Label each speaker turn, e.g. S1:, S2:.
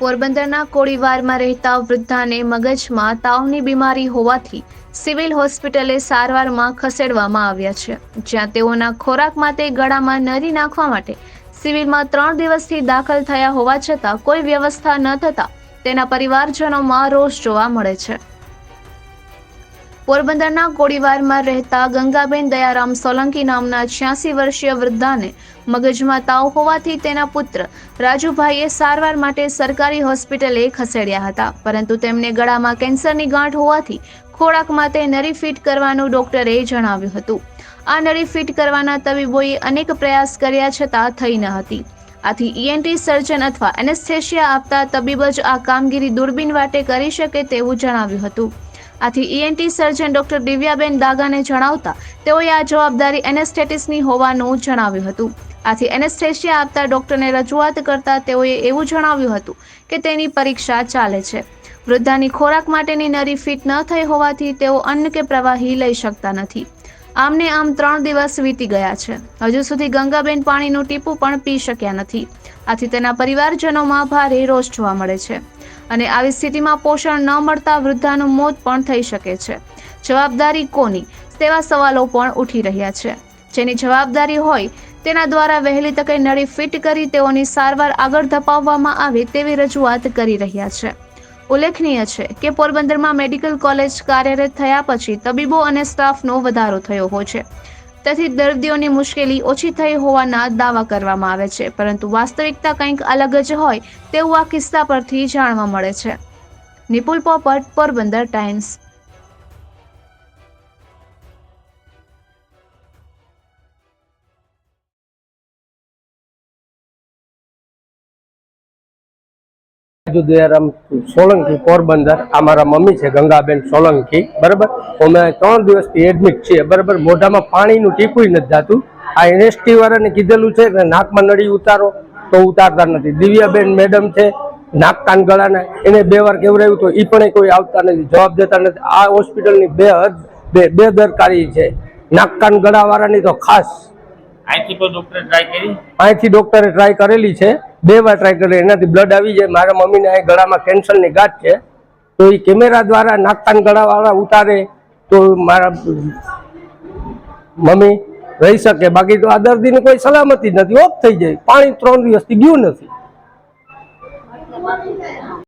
S1: પોરબંદરના કોળીવારમાં રહેતા વૃદ્ધાને મગજમાં તાવની બીમારી હોવાથી સિવિલ હોસ્પિટલે સારવારમાં ખસેડવામાં આવ્યા છે. જ્યાં તેઓના ખોરાક માટે ગળામાં નરી નાખવા માટે સિવિલમાં ત્રણ દિવસથી દાખલ થયા હોવા છતાં કોઈ વ્યવસ્થા ન થતાં તેના પરિવારજનોમાં રોષ જોવા મળે છે. પોરબંદરના કોડીવારમાં રહેતા ગંગાબેન દયારામ સોલંકી નામના છ્યાસી વર્ષીય વૃદ્ધાને મગજમાં તાવ હોવાથી તેના પુત્ર રાજુભાઈએ સારવાર માટે સરકારી હોસ્પિટલે ખસેડ્યા હતા. પરંતુ તેમને ગળામાં કેન્સરની ગાંઠ હોવાથી ખોરાક માટે નરી ફિટ કરવાનું ડોક્ટરે જણાવ્યું હતું. આ નળી ફિટ કરવાના તબીબોએ અનેક પ્રયાસ કર્યા છતાં થઈ ન હતી. આથી ઈએનટી સર્જન અથવા એનેસ્થેશિયા આપતા તબીબ જ આ કામગીરી દૂરબીન વાટે કરી શકે તેવું જણાવ્યું હતું. આથી ઈએનટી સર્જન ડોક્ટર દિવ્યાબેન દાગાને જણાવતા તેઓએ આ જવાબદારી એનેસ્થેટિસની હોવાનું જણાવ્યું હતું. આથી એનેસ્થેશિયા આપતા ડોક્ટરને રજૂઆત કરતા તેઓએ એવું જણાવ્યું હતું કે તેની પરીક્ષા ચાલે છે. વૃદ્ધાની ખોરાક માટેની નરી ફિટ ન થઈ હોવાથી તેઓ અન્ન કે પ્રવાહી લઈ શકતા નથી. આમને આમ ત્રણ દિવસ વીતી ગયા છે. હજુ સુધી ગંગાબેન પાણીનું ટીપું પણ પી શક્યા નથી. આથી તેના પરિવારજનોમાં ભારે રોષ જોવા મળે છે. અને આવી સ્થિતિમાં પોષણ ન મળતા વૃદ્ધાનું મોત પણ થઈ શકે છે. જવાબદારી કોની? તેવા સવાલો પણ ઉઠી રહ્યા છે. જેની જવાબદારી હોય, તેના દ્વારા વહેલી તકે નળી ફિટ કરી તેઓની સારવાર આગળ ધપાવવામાં આવે તેવી રજૂઆત કરી રહ્યા છે. ઉલ્લેખનીય છે કે પોરબંદરમાં મેડિકલ કોલેજ કાર્યરત થયા પછી તબીબો અને સ્ટાફનો વધારો થયો હોય છે. તેથી દર્દીઓની મુશ્કેલી ઓછી થઈ હોવાના દાવા કરવામાં આવે છે. પરંતુ વાસ્તવિકતા કંઈક અલગ જ હોય તેવું આ કિસ્સા પરથી જાણવા મળે છે. નિપુલ પોપટ, પોરબંદર ટાઈમ્સ.
S2: રાજુ દયારામ સોલંકી પોરબંદર અમારા મમ્મી છે ગંગાબેન સોલંકી બરાબર? અમે ત્રણ દિવસથી એડમિટ છીએ બરાબર? મોઢામાં પાણીનું ટીપું નથી જાતું. આ એનએસટી વાળાને કીધેલું છે કે નાકમાં નળી ઉતારો તો ઉતારતા નથી. દિવ્યાબેન મેડમ છે નાક કાન ગળાના એને બે વાર કેવડાવ્યું તો એ પણ કોઈ આવતા નથી જવાબ દેતા નથી. આ હોસ્પિટલની બે હદ બે બેદરકારી છે. નાક કાન ગળાવાળાની તો ખાસ
S3: અહીંથી ડોક્ટરે ટ્રાય કરી?
S2: અહીંથી ડોક્ટરે ટ્રાય કરેલી છે. બે વાર ટ્રાય કર્યો, એનાથી બ્લડ આવી જાય. મારા મમ્મીને અહીં ગળામાં કેન્સરની ગાંઠ છે. તો એ કેમેરા દ્વારા નાકતાન ગળાવાળા ઉતારે તો મારા મમ્મી રહી શકે. બાકી તો આ દર્દીની કોઈ સલામતી નથી. ઓફ થઈ જાય. પાણી ત્રણ દિવસથી ગયું નથી.